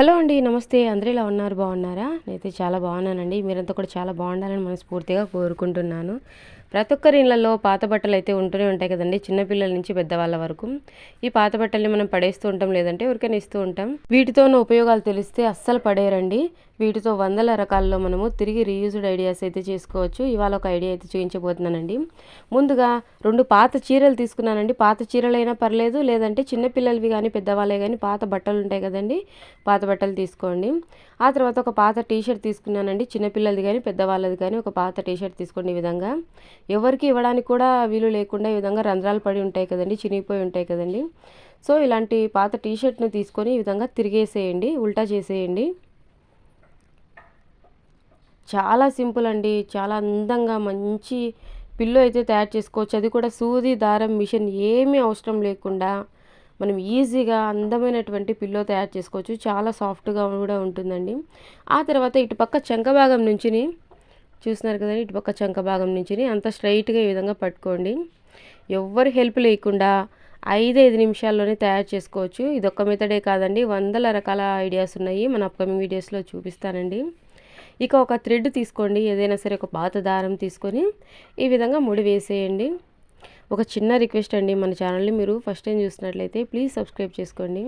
Hello అండి నమస్తే. అందరూ ఇలా ఉన్నారు? బాగున్నారా? నేనైతే చాలా బాగున్నానండి. మీరంతా కూడా చాలా బాగుండాలని మనస్ఫూర్తిగా కోరుకుంటున్నాను. ప్రతి ఒక్కరి ఇళ్ళల్లో పాత బట్టలు అయితే ఉంటూనే ఉంటాయి కదండి. చిన్నపిల్లల నుంచి పెద్దవాళ్ళ వరకు. ఈ పాత బట్టల్ని మనం పడేస్తూ ఉంటాం లేదంటే ఎవరికైనా ఇస్తూ ఉంటాం. వీటితో ఉన్న ఉపయోగాలు తెలిస్తే అస్సలు పడేయరండి వీటితో వందల రకాల్లో మనము తిరిగి రీయూజ్డ్ ఐడియాస్ అయితే చేసుకోవచ్చు. ఇవాళ ఒక ఐడియా అయితే చూపించబోతున్నానండి. ముందుగా రెండు పాత చీరలు తీసుకున్నానండి. పాత చీరలైనా పర్లేదు లేదంటే చిన్నపిల్లలవి కానీ పెద్దవాళ్ళే కానీ పాత బట్టలు ఉంటాయి కదండి. పాత బట్టలు తీసుకోండి. ఆ తర్వాత ఒక పాత టీషర్ట్ తీసుకున్నానండి. చిన్నపిల్లలది కానీ పెద్దవాళ్ళది కానీ ఒక పాత టీషర్ట్ తీసుకోండి ఈ విధంగా. ఎవరికి ఇవ్వడానికి కూడా వీలు లేకుండా ఈ విధంగా రంధ్రాలు పడి ఉంటాయి కదండి చినిగిపోయి ఉంటాయి కదండి. సో ఇలాంటి పాత టీషర్ట్ని తీసుకొని ఈ విధంగా తిరిగేసేయండి ఉల్టా చేసేయండి. చాలా సింపుల్ అండి చాలా అందంగా మంచి పిల్లో అయితే తయారు చేసుకోవచ్చు. అది కూడా సూది దారం మిషన్ ఏమీ అవసరం లేకుండా మనం ఈజీగా అందమైనటువంటి పిల్లో తయారు చేసుకోవచ్చు. చాలా సాఫ్ట్గా కూడా ఉంటుందండి. ఆ తర్వాత ఇటుపక్క చెంక భాగం నుంచి చూస్తున్నారు కదండి ఇటుపక్క చంక భాగం నుంచి అంత స్ట్రైట్గా ఈ విధంగా పట్టుకోండి. ఎవ్వరి హెల్ప్ లేకుండా ఐదైదు నిమిషాల్లోనే తయారు చేసుకోవచ్చు. ఇది ఒక్క మెథడే కాదండి వందల రకాల ఐడియాస్ ఉన్నాయి. మన అప్కమింగ్ వీడియోస్లో చూపిస్తానండి. ఇక ఒక థ్రెడ్ తీసుకోండి. ఏదైనా సరే ఒక పాత దారం తీసుకొని ఈ విధంగా ముడి వేసేయండి. ఒక చిన్న రిక్వెస్ట్ అండి మన ఛానల్ని మీరు ఫస్ట్ టైం చూసినట్లయితే ప్లీజ్ సబ్స్క్రైబ్ చేసుకోండి.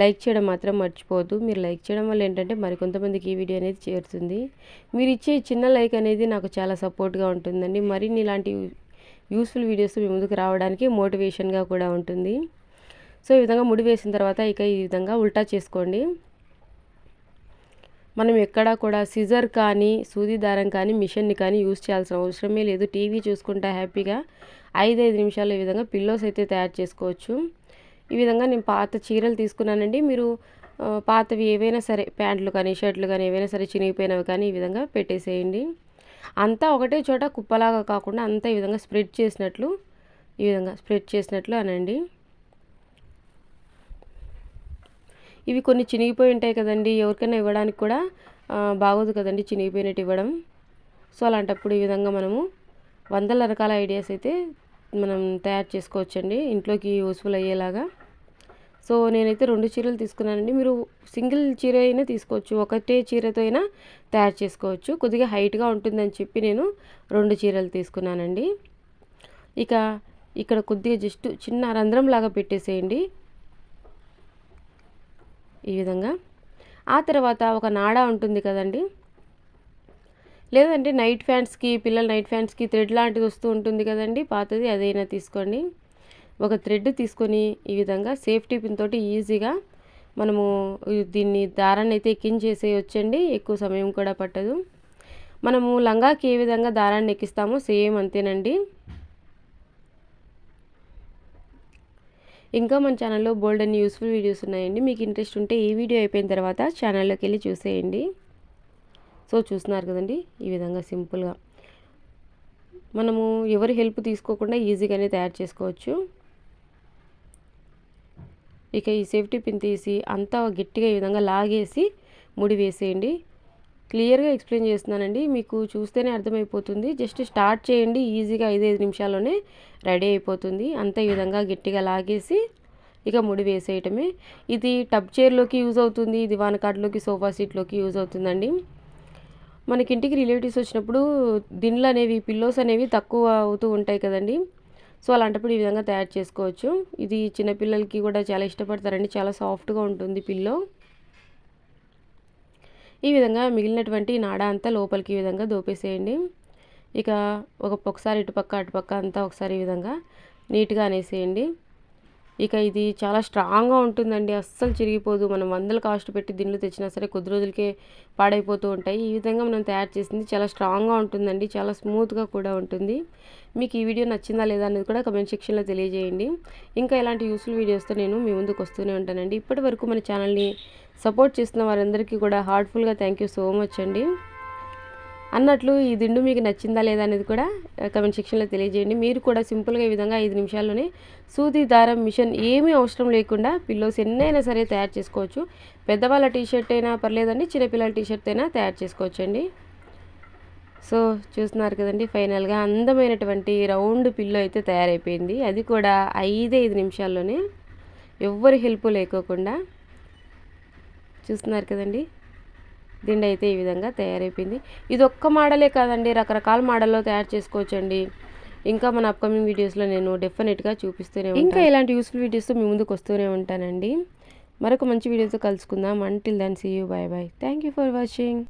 లైక్ చేయడం మాత్రం మర్చిపోవద్దు. మీరు లైక్ చేయడం వల్ల ఏంటంటే మరికొంతమందికి ఈ వీడియో అనేది చేరుతుంది. మీరు ఇచ్చే చిన్న లైక్ అనేది నాకు చాలా సపోర్ట్గా ఉంటుందండి. మరిన్ని ఇలాంటి యూస్ఫుల్ వీడియోస్ మీ ముందుకు రావడానికి మోటివేషన్గా కూడా ఉంటుంది. సో ఈ విధంగా ముడి వేసిన తర్వాత ఇక ఈ విధంగా ఉల్టా చేసుకోండి. మనం ఎక్కడా కూడా సిజర్ కానీ సూది దారం కానీ మిషన్ని కానీ యూస్ చేయాల్సిన అవసరమే లేదు. టీవీ చూసుకుంటా హ్యాపీగా ఐదైదు నిమిషాలు ఈ విధంగా పిల్లోస్ అయితే తయారు చేసుకోవచ్చు. ఈ విధంగా నేను పాత చీరలు తీసుకున్నానండి. మీరు పాతవి ఏవైనా సరే ప్యాంట్లు కానీ షర్ట్లు కానీ ఏవైనా సరే చినిగిపోయినవి కానీ ఈ విధంగా పెట్టేసేయండి. అంతా ఒకటే చోట కుప్పలాగా కాకుండా అంతా ఈ విధంగా స్ప్రెడ్ చేసినట్లు ఈ విధంగా స్ప్రెడ్ చేసినట్లు అనండి. ఇవి కొన్ని చినిగిపోయి ఉంటాయి కదండి. ఎవరికైనా ఇవ్వడానికి కూడా బాగోదు కదండి చినిగిపోయినట్టు ఇవ్వడం. సో అలాంటప్పుడు ఈ విధంగా మనము వందల రకాల ఐడియాస్ అయితే మనం తయారు చేసుకోవచ్చండి. ఇంట్లోకి యూస్ఫుల్ అయ్యేలాగా. సో నేనైతే రెండు చీరలు తీసుకున్నానండి. మీరు సింగిల్ చీర అయినా తీసుకోవచ్చు. ఒకటే చీరతో అయినా తయారు చేసుకోవచ్చు. కొద్దిగా హైట్గా ఉంటుందని చెప్పి నేను రెండు చీరలు తీసుకున్నానండి. ఇక ఇక్కడ కొద్దిగా జస్ట్ చిన్న రంధ్రం లాగా పెట్టేసేయండి. ఈ విధంగా. ఆ తర్వాత ఒక నాడా ఉంటుంది కదండి. లేదంటే నైట్ ఫ్యాన్స్కి పిల్లల నైట్ ఫ్యాన్స్కి థ్రెడ్ లాంటిది వస్తూ ఉంటుంది కదండి. పాతది అదైనా తీసుకోండి. ఒక థ్రెడ్ తీసుకొని ఈ విధంగా సేఫ్టీ పిన్ తోటి ఈజీగా మనము దీన్ని దారాన్ని అయితే ఎక్కించేసేయొచ్చండి. ఎక్కువ సమయం కూడా పట్టదు. మనము లంగాకి ఏ విధంగా దారాన్ని ఎక్కిస్తామో సేమ్ అంతేనండి. ఇంకా మన ఛానల్లో బోల్డ్ అన్ని యూస్ఫుల్ వీడియోస్ ఉన్నాయండి. మీకు ఇంట్రెస్ట్ ఉంటే ఈ వీడియో అయిపోయిన తర్వాత ఛానల్లోకి వెళ్ళి చూసేయండి. సో చూస్తున్నారు కదండి ఈ విధంగా సింపుల్గా. మనము ఎవరి హెల్ప్ తీసుకోకుండా ఈజీగానే తయారు చేసుకోవచ్చు. ఇక ఈ సేఫ్టీ పిన్ తీసి అంతా గట్టిగా ఈ విధంగా లాగేసి ముడి వేసేయండి. క్లియర్గా ఎక్స్ప్లెయిన్ చేస్తున్నానండి మీకు చూస్తేనే అర్థమైపోతుంది. జస్ట్ స్టార్ట్ చేయండి ఈజీగా ఐదైదు నిమిషాల్లోనే రెడీ అయిపోతుంది. అంత ఈ విధంగా గట్టిగా లాగేసి ఇక ముడి వేసేయటమే. ఇది టబ్ చైర్లోకి యూజ్ అవుతుంది దివాన్ కార్డ్లోకి సోఫా సీట్లోకి యూజ్ అవుతుందండి. మనకి ఇంటికి రిలేటివ్స్ వచ్చినప్పుడు దిండ్లు అనేవి పిల్లోస్ అనేవి తక్కువ అవుతూ ఉంటాయి కదండి. సో అలాంటప్పుడు ఈ విధంగా తయారు చేసుకోవచ్చు. ఇది చిన్నపిల్లలకి కూడా చాలా ఇష్టపడతారండి. చాలా సాఫ్ట్గా ఉంటుంది పిల్లో. ఈ విధంగా మిగిలినటువంటి నాడ అంతా లోపలికి ఈ విధంగా దోపేసేయండి. ఇక ఒక ఒకసారి ఇటుపక్క అటుపక్క అంతా ఒకసారి ఈ విధంగా నీట్గా అనేసేయండి. ఇక ఇది చాలా స్ట్రాంగ్గా ఉంటుందండి. అస్సలు చిరిగిపోదు. మనం వందలు కాస్ట్ పెట్టి దిండ్లు తెచ్చినా సరే కొద్ది రోజులకే పాడైపోతూ ఉంటాయి. ఈ విధంగా మనం తయారు చేసింది చాలా స్ట్రాంగ్గా ఉంటుందండి. చాలా స్మూత్గా కూడా ఉంటుంది. మీకు ఈ వీడియో నచ్చిందా లేదా అనేది కూడా కమెంట్ సెక్షన్లో తెలియజేయండి. ఇంకా ఇలాంటి యూస్ఫుల్ వీడియోస్తో నేను మీ ముందుకు వస్తూనే ఉంటానండి. ఇప్పటి వరకు మన ఛానల్ని సపోర్ట్ చేస్తున్న వారందరికీ కూడా హార్ట్ఫుల్గా థ్యాంక్ యూ సో మచ్ అండి. అన్నట్లు ఈ దిండు మీకు నచ్చిందా లేదా అనేది కూడా కమెంట్ సెక్షన్లో తెలియజేయండి. మీరు కూడా సింపుల్గా ఈ విధంగా ఐదు నిమిషాల్లోనే సూది దారం మిషన్ ఏమీ అవసరం లేకుండా పిల్లోస్ ఎన్నైనా సరే తయారు చేసుకోవచ్చు. పెద్దవాళ్ళ టీషర్ట్ అయినా పర్లేదండి చిన్నపిల్లల టీషర్ట్ అయినా తయారు చేసుకోవచ్చండి. సో చూస్తున్నారు కదండి ఫైనల్గా అందమైనటువంటి రౌండ్ పిల్లో అయితే తయారైపోయింది. అది కూడా ఐదు ఐదు నిమిషాల్లోనే. ఎవ్వరి హెల్ప్ లేకోకుండా. చూస్తున్నారు కదండి. దిండి అయితే ఈ విధంగా తయారైపోయింది. ఇది ఒక్క మోడలే కాదండి రకరకాల మోడల్లో తయారు చేసుకోవచ్చండి. ఇంకా మన అప్కమింగ్ వీడియోస్లో నేను డెఫినెట్గా చూపిస్తూనే ఇంకా ఇలాంటి యూస్ఫుల్ వీడియోస్తో మీ ముందుకు వస్తూనే ఉంటానండి. మరొక మంచి వీడియోతో కలుసుకుందాం. Until then see you bye bye thank you for watching